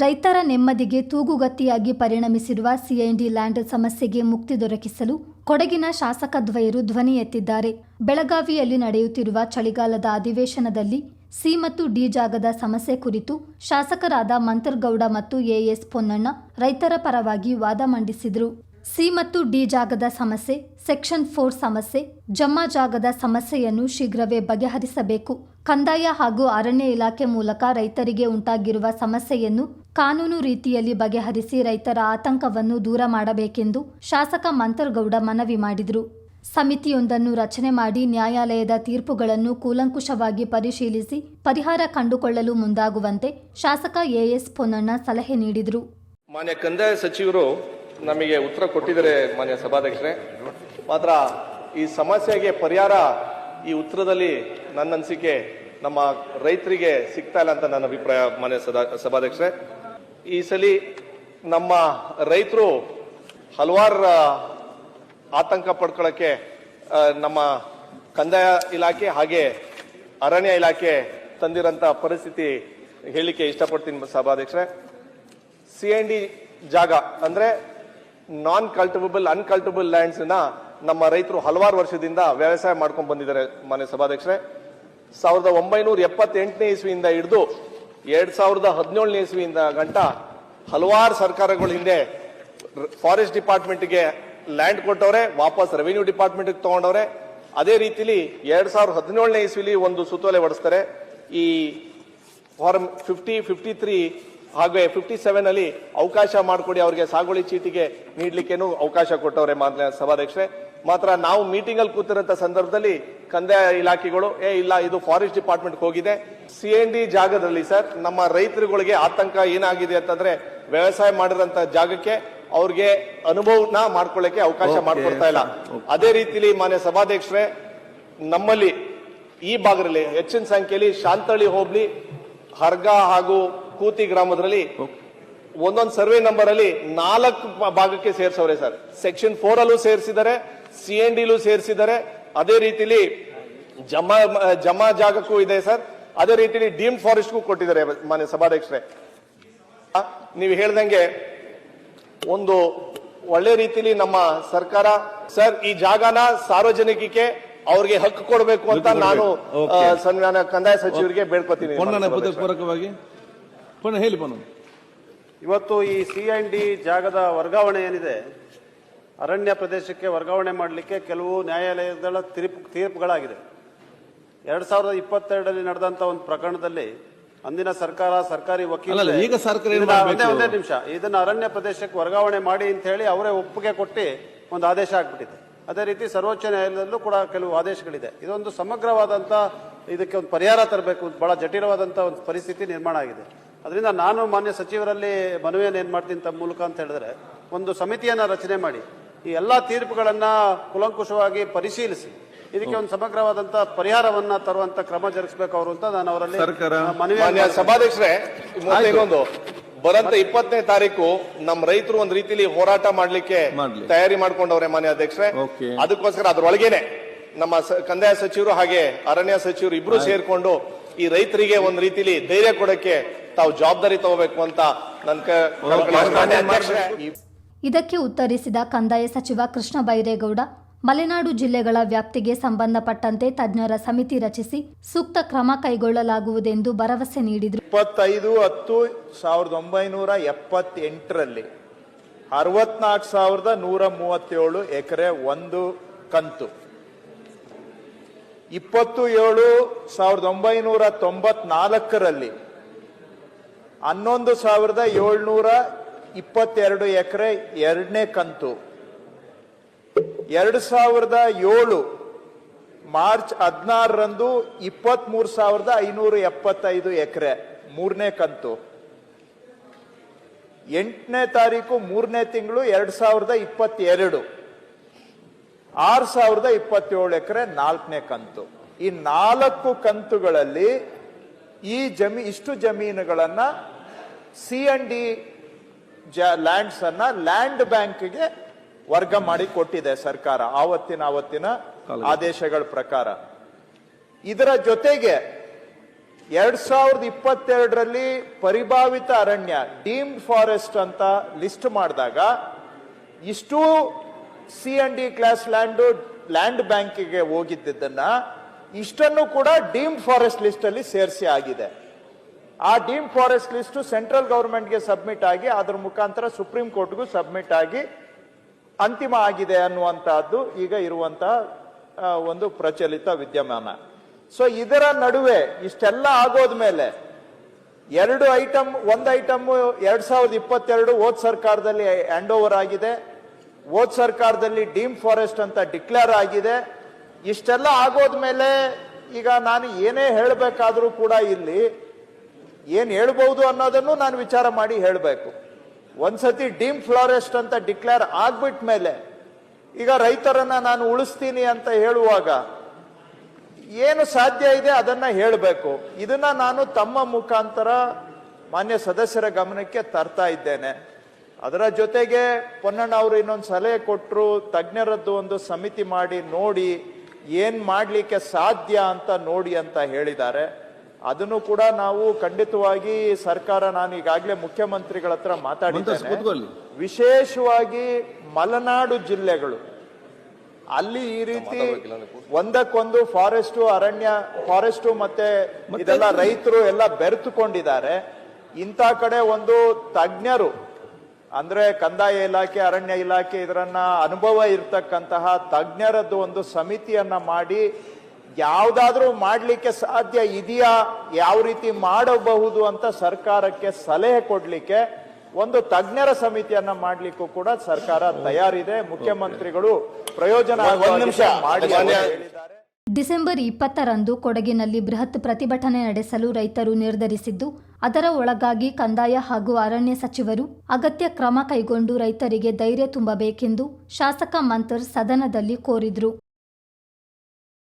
ರೈತರ ನೆಮ್ಮದಿಗೆ ತೂಗುಗತ್ತಿಯಾಗಿ ಪರಿಣಮಿಸಿರುವ CID land ಸಮಸ್ಯೆಗೆ ಮುಕ್ತಿ ದೊರಕಿಸಲು ಕೊಡಗಿನ ಶಾಸಕ ದ್ವಯರು ಧ್ವನಿ ಎತ್ತಿದ್ದಾರೆ. ಬೆಳಗಾವಿಯಲ್ಲಿ ನಡೆಯುತ್ತಿರುವ ಚಳಿಗಾಲದ ಅಧಿವೇಶನದಲ್ಲಿ ಸಿ ಮತ್ತು ಡಿ ಜಾಗದ ಸಮಸ್ಯೆ ಕುರಿತು ಶಾಸಕರಾದ ಮಂತರ್ಗೌಡ ಮತ್ತು ಎಎಸ್ ಪೊನ್ನಣ್ಣ ರೈತರ ಪರವಾಗಿ ವಾದ ಮಂಡಿಸಿದರು. ಸಿ ಮತ್ತು ಡಿ ಜಾಗದ ಸಮಸ್ಯೆ, ಸೆಕ್ಷನ್ ಫೋರ್ ಸಮಸ್ಯೆ, ಜಮ್ಮಾ ಜಾಗದ ಸಮಸ್ಯೆಯನ್ನು ಶೀಘ್ರವೇ ಬಗೆಹರಿಸಬೇಕು. ಕಂದಾಯ ಹಾಗೂ ಅರಣ್ಯ ಇಲಾಖೆ ಮೂಲಕ ರೈತರಿಗೆ ಉಂಟಾಗಿರುವ ಸಮಸ್ಯೆಯನ್ನು ಕಾನೂನು ರೀತಿಯಲ್ಲಿ ಬಗೆಹರಿಸಿ ರೈತರ ಆತಂಕವನ್ನು ದೂರ ಮಾಡಬೇಕೆಂದು ಶಾಸಕ ಮಂತರ್ಗೌಡ ಮನವಿ ಮಾಡಿದರು. ಸಮಿತಿಯೊಂದನ್ನು ರಚನೆ ಮಾಡಿ ನ್ಯಾಯಾಲಯದ ತೀರ್ಪುಗಳನ್ನು ಕೂಲಂಕುಷವಾಗಿ ಪರಿಶೀಲಿಸಿ ಪರಿಹಾರ ಕಂಡುಕೊಳ್ಳಲು ಮುಂದಾಗುವಂತೆ ಶಾಸಕ ಎಎಸ್ ಪೊನ್ನಣ್ಣ ಸಲಹೆ ನೀಡಿದರು. ಮಾನ್ಯ ಕಂದಾಯ ಸಚಿವರು ನಮಗೆ ಉತ್ತರ ಕೊಟ್ಟಿದ್ದಾರೆ ಮಾನ್ಯ ಸಭಾಧ್ಯಕ್ಷರೇ. ಮಾತ್ರ ಈ ಸಮಸ್ಯೆಗೆ ಪರಿಹಾರ ಈ ಉತ್ತರದಲ್ಲಿ ನನ್ನ ಅನಿಸಿಕೆ ನಮ್ಮ ರೈತರಿಗೆ ಸಿಗ್ತಾ ಇಲ್ಲ ಅಂತ ನನ್ನ ಅಭಿಪ್ರಾಯ ಮಾನ್ಯ ಸದಾ ಸಭಾಧ್ಯಕ್ಷರೇ. ಈ ಸಲಿ ನಮ್ಮ ರೈತರು ಹಲವಾರು ಆತಂಕ ಪಡ್ಕೊಳ್ಳೋಕ್ಕೆ ನಮ್ಮ ಕಂದಾಯ ಇಲಾಖೆ ಹಾಗೆ ಅರಣ್ಯ ಇಲಾಖೆ ತಂದಿರೋಂಥ ಪರಿಸ್ಥಿತಿ ಹೇಳಲಿಕ್ಕೆ ಇಷ್ಟಪಡ್ತೀನಿ ಸಭಾಧ್ಯಕ್ಷರೇ. ಸಿ ಎನ್ ಡಿ ಜಾಗ ಅಂದ್ರೆ ನಾನ್ ಕಲ್ಟಿವಬಲ್ ಅನ್ಕಲ್ಟಿಬಲ್ ಲ್ಯಾಂಡ್ಸ್ನ ನಮ್ಮ ರೈತರು ಹಲವಾರು ವರ್ಷದಿಂದ ವ್ಯವಸಾಯ ಮಾಡ್ಕೊಂಡು ಬಂದಿದ್ದಾರೆ ಮಾನ್ಯ ಸಭಾಧ್ಯಕ್ಷರೇ. ಸಾವಿರದ ಒಂಬೈನೂರ ಎಪ್ಪತ್ತೆಂಟನೇ ಇಸ್ವಿಯಿಂದ ಹಿಡಿದು ಎರಡ್ ಸಾವಿರದ ಹದಿನೇಳನೇ ಇಸ್ವಿಯಿಂದ ಗಂಟ ಹಲವಾರು ಸರ್ಕಾರಗಳ ಹಿಂದೆ ಫಾರೆಸ್ಟ್ ಡಿಪಾರ್ಟ್ಮೆಂಟ್ಗೆ ಲ್ಯಾಂಡ್ ಕೊಟ್ಟವ್ರೆ, ವಾಪಸ್ ರೆವಿನ್ಯೂ ಡಿಪಾರ್ಟ್ಮೆಂಟ್ ತಗೊಂಡವ್ರೆ. ಅದೇ ರೀತಿಲಿ ಎರಡ್ ಸಾವಿರದ ಹದಿನೇಳನೇ ಇಸ್ವಿಲಿ ಒಂದು ಸುತ್ತೋಲೆ ಹೊಡೆಸ್ತಾರೆ. ಈ ಫಾರ್ಮ್ ಫಿಫ್ಟಿ ಫಿಫ್ಟಿ ತ್ರೀ ಹಾಗೆ ಫಿಫ್ಟಿ ಸೆವೆನ್ ಅಲ್ಲಿ ಅವಕಾಶ ಮಾಡಿಕೊಡಿ ಅವರಿಗೆ ಸಾಗುವಳಿ ಚೀಟಿಗೆ ನೀಡಲಿಕ್ಕೇನು ಅವಕಾಶ ಕೊಟ್ಟವ್ರೆ ಮಾನ್ಯ ಸಭಾಧ್ಯಕ್ಷರೇ. ಮಾತ್ರ ನಾವು ಮೀಟಿಂಗ್ ಅಲ್ಲಿ ಕೂತಿರೋಂಥ ಸಂದರ್ಭದಲ್ಲಿ ಕಂದಾಯ ಇಲಾಖೆಗಳು ಏ ಇಲ್ಲ ಇದು ಫಾರೆಸ್ಟ್ ಡಿಪಾರ್ಟ್ಮೆಂಟ್ ಹೋಗಿದೆ. ಸಿ ಎನ್ ಡಿ ಜಾಗದಲ್ಲಿ ಸರ್ ನಮ್ಮ ರೈತರುಗಳಿಗೆ ಆತಂಕ ಏನಾಗಿದೆ ಅಂತಂದ್ರೆ ವ್ಯವಸಾಯ ಮಾಡಿರೋಂಥ ಜಾಗಕ್ಕೆ ಅವ್ರಿಗೆ ಅನುಭವನ ಮಾಡ್ಕೊಳ್ಳಕ್ಕೆ ಅವಕಾಶ ಮಾಡಿಕೊಡ್ತಾ ಇಲ್ಲ. ಅದೇ ರೀತಿಲಿ ಮಾನ್ಯ ಸಭಾಧ್ಯಕ್ಷರೇ ನಮ್ಮಲ್ಲಿ ಈ ಭಾಗದಲ್ಲಿ ಹೆಚ್ಚಿನ ಸಂಖ್ಯೆಯಲ್ಲಿ ಶಾಂತಳ್ಳಿ ಹೋಬಳಿ ಹರ್ಗ ಹಾಗೂ ಕೂತಿ ಗ್ರಾಮದಲ್ಲಿ ಒಂದೊಂದು ಸರ್ವೆ ನಂಬರ್ ಅಲ್ಲಿ ನಾಲ್ಕು ಭಾಗಕ್ಕೆ ಸೇರಿಸವ್ರೆ ಸರ್. ಸೆಕ್ಷನ್ ಫೋರ್ ಅಲ್ಲೂ ಸೇರಿಸಿದ್ದಾರೆ. C N ಡಿಲೂ ಸೇರಿಸಿದ್ದಾರೆ. ಅದೇ ರೀತಿಲಿ ಜಮಾ ಜಮಾ ಜಾಗಕ್ಕೂ ಇದೆ ಸರ್. ಅದೇ ರೀತಿಲಿ ಡೀಮ್ಡ್ ಫಾರೆಸ್ಟ್ಗೂ ಕೊಟ್ಟಿದ್ದಾರೆ ಮಾನ್ಯ ಸಭಾಧ್ಯಕ್ಷರೇ. ಆ, ನೀವು ಹೇಳ್ದಂಗೆ ಒಂದು ಒಳ್ಳೆ ರೀತಿಲಿ ನಮ್ಮ ಸರ್ಕಾರ ಸರ್ ಈ ಜಾಗನ ಸಾರ್ವಜನಿಕಕ್ಕೆ ಅವ್ರಿಗೆ ಹಕ್ಕು ಕೊಡಬೇಕು ಅಂತ ನಾನು ಸಂವಿಧಾನ ಕಂದಾಯ ಸಚಿವರಿಗೆ ಬೇಡ್ಕೊತೀನಿ ಪೂರಕವಾಗಿ ಹೇಳಿ ಇವತ್ತು ಈ ಸಿ ಅಂಡ್ ಡಿ ಜಾಗದ ವರ್ಗಾವಣೆ ಏನಿದೆ ಅರಣ್ಯ ಪ್ರದೇಶಕ್ಕೆ ವರ್ಗಾವಣೆ ಮಾಡಲಿಕ್ಕೆ ಕೆಲವು ನ್ಯಾಯಾಲಯಗಳ ತೀರ್ಪು ತೀರ್ಪುಗಳಾಗಿದೆ. ಎರಡು ಸಾವಿರದ ಇಪ್ಪತ್ತೆರಡರಲ್ಲಿ ನಡೆದಂಥ ಒಂದು ಪ್ರಕರಣದಲ್ಲಿ ಅಂದಿನ ಸರ್ಕಾರ ಸರ್ಕಾರಿ ವಕೀಲ ಈಗ ಸರ್ಕಾರ? ಒಂದೇ ಒಂದೇ ನಿಮಿಷ. ಇದನ್ನ ಅರಣ್ಯ ಪ್ರದೇಶಕ್ಕೆ ವರ್ಗಾವಣೆ ಮಾಡಿ ಅಂತ ಹೇಳಿ ಅವರೇ ಒಪ್ಪಿಗೆ ಕೊಟ್ಟು ಒಂದು ಆದೇಶ ಆಗ್ಬಿಟ್ಟಿದೆ. ಅದೇ ರೀತಿ ಸರ್ವೋಚ್ಚ ನ್ಯಾಯಾಲಯದಲ್ಲೂ ಕೂಡ ಕೆಲವು ಆದೇಶಗಳಿದೆ. ಇದೊಂದು ಸಮಗ್ರವಾದಂತ ಇದಕ್ಕೆ ಒಂದು ಪರಿಹಾರ ತರಬೇಕು ಬಹಳ ಜಟಿಲವಾದಂಥ ಒಂದು ಪರಿಸ್ಥಿತಿ ನಿರ್ಮಾಣ ಆಗಿದೆ. ಅದರಿಂದ ನಾನು ಮಾನ್ಯ ಸಚಿವರಲ್ಲಿ ಮನವಿಯನ್ನು ಏನು ಮಾಡ್ತೀನಿ ತಮ್ಮ ಮೂಲಕ ಅಂತ ಹೇಳಿದ್ರೆ ಒಂದು ಸಮಿತಿಯನ್ನ ರಚನೆ ಮಾಡಿ. ಈ ಎಲ್ಲಾ ತೀರ್ಪುಗಳನ್ನ ಕುಲಂಕುಷವಾಗಿ ಪರಿಶೀಲಿಸಿ. ಇದಕ್ಕೆ ಒಂದು ಸಮಗ್ರವಾದಂತ ಪರಿಹಾರವನ್ನ ತರುವಂತ ಕ್ರಮ ಜರುಗಿಸಬೇಕು ಅವರು ಅಂತ ನಾನು ಅವರಲ್ಲಿ ಮನವಿ ಮಾನ್ಯ ಸಭಾಧ್ಯಕ್ಷರೇ ಇನ್ನೊಂದು ಬರಂತ ಇಪ್ಪತ್ತನೇ ತಾರೀಕು ನಮ್ಮ ರೈತರು ಒಂದ್ ರೀತಿಲಿ ಹೋರಾಟ ಮಾಡ್ಲಿಕ್ಕೆ ತಯಾರಿ ಮಾಡ್ಕೊಂಡವ್ರೆ ಮಾನ್ಯ ಅಧ್ಯಕ್ಷರೇ. ಅದಕ್ಕೋಸ್ಕರ ಅದ್ರೊಳಗೇನೆ ನಮ್ಮ ಕಂದಾಯ ಸಚಿವರು ಹಾಗೆ ಅರಣ್ಯ ಸಚಿವರು ಇಬ್ರು ಸೇರ್ಕೊಂಡು ಈ ರೈತರಿಗೆ ಒಂದ್ ರೀತಿಲಿ ಧೈರ್ಯ ಕೊಡಕ್ಕೆ ತಾವು ಜವಾಬ್ದಾರಿ ತಗೋಬೇಕು ಅಂತ ನನ್ ಇದಕ್ಕೆ ಉತ್ತರಿಸಿದ ಕಂದಾಯ ಸಚಿವ ಕೃಷ್ಣ ಬೈರೇಗೌಡ, ಮಲೆನಾಡು ಜಿಲ್ಲೆಗಳ ವ್ಯಾಪ್ತಿಗೆ ಸಂಬಂಧಪಟ್ಟಂತೆ ತಜ್ಞರ ಸಮಿತಿ ರಚಿಸಿ ಸೂಕ್ತ ಕ್ರಮ ಕೈಗೊಳ್ಳಲಾಗುವುದೆಂದು ಭರವಸೆ ನೀಡಿದರು. ಇಪ್ಪತ್ತೈದು, ಹತ್ತು, ಸಾವಿರದ ಒಂಬೈನೂರ ಎಪ್ಪತ್ತೆಂಟರಲ್ಲಿ ಅರವತ್ನಾಲ್ಕು ಸಾವಿರದ ನೂರ ಮೂವತ್ತೇಳು ಎಕರೆ ಒಂದು ಕಂತು. ಇಪ್ಪತ್ತು ಏಳು, ಸಾವಿರದ ಒಂಬೈನೂರ ತೊಂಬತ್ನಾಲ್ಕರಲ್ಲಿ ಹನ್ನೊಂದು ಸಾವಿರದ ಏಳ್ನೂರ ಇಪ್ಪತ್ತೆರಡು ಎಕರೆ ಎರಡನೇ ಕಂತು. ಎರಡು ಸಾವಿರದ ಏಳು ಮಾರ್ಚ್ ಹದಿನಾರರಂದು ಇಪ್ಪತ್ಮೂರು ಸಾವಿರದ ಐನೂರ ಎಪ್ಪತ್ತೈದು ಎಕರೆ ಮೂರನೇ ಕಂತು. ಎಂಟನೇ ತಾರೀಕು ಮೂರನೇ ತಿಂಗಳು ಎರಡು ಸಾವಿರದ ಇಪ್ಪತ್ತೆರಡು. ಆರು ಸಾವಿರದ ಇಪ್ಪತ್ತೇಳು ಎಕರೆ ನಾಲ್ಕನೇ ಕಂತು. ಈ ನಾಲ್ಕು ಕಂತುಗಳಲ್ಲಿ ಈ ಜಮೀ ಇಷ್ಟು ಜಮೀನುಗಳನ್ನು ಸಿ ಅಂಡ್ ಡಿ ಲ್ಯಾಂಡ್ಸ್ ಅನ್ನ ಲ್ಯಾಂಡ್ ಬ್ಯಾಂಕ್ಗೆ ವರ್ಗ ಮಾಡಿ ಕೊಟ್ಟಿದೆ ಸರ್ಕಾರ. ಆವತ್ತಿನ ಆವತ್ತಿನ ಆದೇಶಗಳ ಪ್ರಕಾರ. ಇದರ ಜೊತೆಗೆ ಎರಡ್ ಸಾವಿರದ ಇಪ್ಪತ್ತೆರಡರಲ್ಲಿ ಪರಿಭಾವಿತ ಅರಣ್ಯ ಡೀಮ್ಡ್ ಫಾರೆಸ್ಟ್ ಅಂತ ಲಿಸ್ಟ್ ಮಾಡಿದಾಗ ಇಷ್ಟು C and D class land land ಬ್ಯಾಂಕಿಗೆ ಹೋಗಿದ್ದನ್ನ ಇಷ್ಟನ್ನು ಕೂಡ ಡೀಮ್ಡ್ ಫಾರೆಸ್ಟ್ ಲಿಸ್ಟ್ ಅಲ್ಲಿ ಸೇರಿಸಿ ಆಗಿದೆ. ಆ ಡೀಮ್ ಫಾರೆಸ್ಟ್ ಲಿಸ್ಟ್ ಸೆಂಟ್ರಲ್ ಗೌರ್ಮೆಂಟ್ಗೆ ಸಬ್ಮಿಟ್ ಆಗಿ, ಅದರ ಮುಖಾಂತರ ಸುಪ್ರೀಂ ಕೋರ್ಟ್ಗೂ ಸಬ್ಮಿಟ್ ಆಗಿ ಅಂತಿಮ ಆಗಿದೆ ಅನ್ನುವಂತಹದ್ದು ಈಗ ಇರುವಂತಹ ಒಂದು ಪ್ರಚಲಿತ ವಿದ್ಯಮಾನ. ಸೊ ಇದರ ನಡುವೆ ಇಷ್ಟೆಲ್ಲ ಆಗೋದ ಮೇಲೆ ಎರಡು ಐಟಮ್ ಒಂದು ಐಟಮ್ ಎರಡ್ ಸಾವಿರದ ಇಪ್ಪತ್ತೆರಡು ಓದ್ ಸರ್ಕಾರದಲ್ಲಿ ಹ್ಯಾಂಡ್ ಓವರ್ ಆಗಿದೆ. ಓದ್ ಸರ್ಕಾರದಲ್ಲಿ ಡೀಮ್ ಫಾರೆಸ್ಟ್ ಅಂತ ಡಿಕ್ಲೇರ್ ಆಗಿದೆ. ಇಷ್ಟೆಲ್ಲ ಆಗೋದ್ಮೇಲೆ ಈಗ ನಾನು ಏನೇ ಹೇಳಬೇಕಾದ್ರೂ ಕೂಡ ಇಲ್ಲಿ ಏನ್ ಹೇಳ್ಬಹುದು ಅನ್ನೋದನ್ನು ನಾನು ವಿಚಾರ ಮಾಡಿ ಹೇಳಬೇಕು. ಒಂದ್ಸತಿ ಡೀಮ್ ಫ್ಲಾರೆಸ್ಟ್ ಅಂತ ಡಿಕ್ಲೇರ್ ಆಗ್ಬಿಟ್ಟ ಮೇಲೆ ಈಗ ರೈತರನ್ನ ನಾನು ಉಳಿಸ್ತೀನಿ ಅಂತ ಹೇಳುವಾಗ ಏನು ಸಾಧ್ಯ ಇದೆ ಅದನ್ನ ಹೇಳಬೇಕು. ಇದನ್ನ ನಾನು ತಮ್ಮ ಮುಖಾಂತರ ಮಾನ್ಯ ಸದಸ್ಯರ ಗಮನಕ್ಕೆ ತರ್ತಾ ಇದ್ದೇನೆ. ಅದರ ಜೊತೆಗೆ ಪೊನ್ನಣ್ಣ ಅವರು ಇನ್ನೊಂದು ಸಲಹೆ ಕೊಟ್ಟರು ತಜ್ಞರದ್ದು ಒಂದು ಸಮಿತಿ ಮಾಡಿ ನೋಡಿ ಏನ್ ಮಾಡ್ಲಿಕ್ಕೆ ಸಾಧ್ಯ ಅಂತ ನೋಡಿ ಅಂತ ಹೇಳಿದ್ದಾರೆ. ಅದನ್ನು ಕೂಡ ನಾವು ಖಂಡಿತವಾಗಿ ಸರ್ಕಾರ ನಾನು ಈಗಾಗಲೇ ಮುಖ್ಯಮಂತ್ರಿಗಳ ಹತ್ರ ಮಾತಾಡಿದ್ದೇನೆ. ವಿಶೇಷವಾಗಿ ಮಲೆನಾಡು ಜಿಲ್ಲೆಗಳು. ಅಲ್ಲಿ ಈ ರೀತಿ ಒಂದಕ್ಕೊಂದು ಫಾರೆಸ್ಟ್ ಅರಣ್ಯ ಫಾರೆಸ್ಟ್ ಮತ್ತೆ ಇದೆಲ್ಲ ರೈತರು ಎಲ್ಲ ಬೆರೆತುಕೊಂಡಿದ್ದಾರೆ. ಇಂಥ ಕಡೆ ಒಂದು ತಜ್ಞರು ಅಂದ್ರೆ ಕಂದಾಯ ಇಲಾಖೆ ಅರಣ್ಯ ಇಲಾಖೆ ಇದರನ್ನ ಅನುಭವ ಇರ್ತಕ್ಕಂತಹ ತಜ್ಞರದ್ದು ಒಂದು ಸಮಿತಿಯನ್ನ ಮಾಡಿ ಯಾವ್ದಾದ್ರೂ ಮಾಡಲಿಕ್ಕೆ ಸಾಧ್ಯ ಇದೆಯಾ? ಯಾವ ರೀತಿ ಮಾಡಬಹುದು ಅಂತ ಸರ್ಕಾರಕ್ಕೆ ಸಲಹೆ ಕೊಡಲಿಕ್ಕೆ ಒಂದು ತಜ್ಞರ ಸಮಿತಿಯನ್ನ ಮಾಡ್ಲಿಕ್ಕೂ ಕೂಡ ಸರ್ಕಾರ ತಯಾರಿದೆ. ಮುಖ್ಯಮಂತ್ರಿಗಳು ಪ್ರಯೋಜನ ಮಾಡಿ ಹೇಳಿದ್ದಾರೆ. ಡಿಸೆಂಬರ್ ಇಪ್ಪತ್ತರಂದು ಕೊಡಗಿನಲ್ಲಿ ಬೃಹತ್ ಪ್ರತಿಭಟನೆ ನಡೆಸಲು ರೈತರು ನಿರ್ಧರಿಸಿದ್ದು ಅದರ ಒಳಗಾಗಿ ಕಂದಾಯ ಹಾಗೂ ಅರಣ್ಯ ಸಚಿವರು ಅಗತ್ಯ ಕ್ರಮ ಕೈಗೊಂಡು ರೈತರಿಗೆ ಧೈರ್ಯ ತುಂಬಬೇಕೆಂದು ಶಾಸಕ ಮಂತರ್ ಸದನದಲ್ಲಿ ಕೋರಿದ್ರು.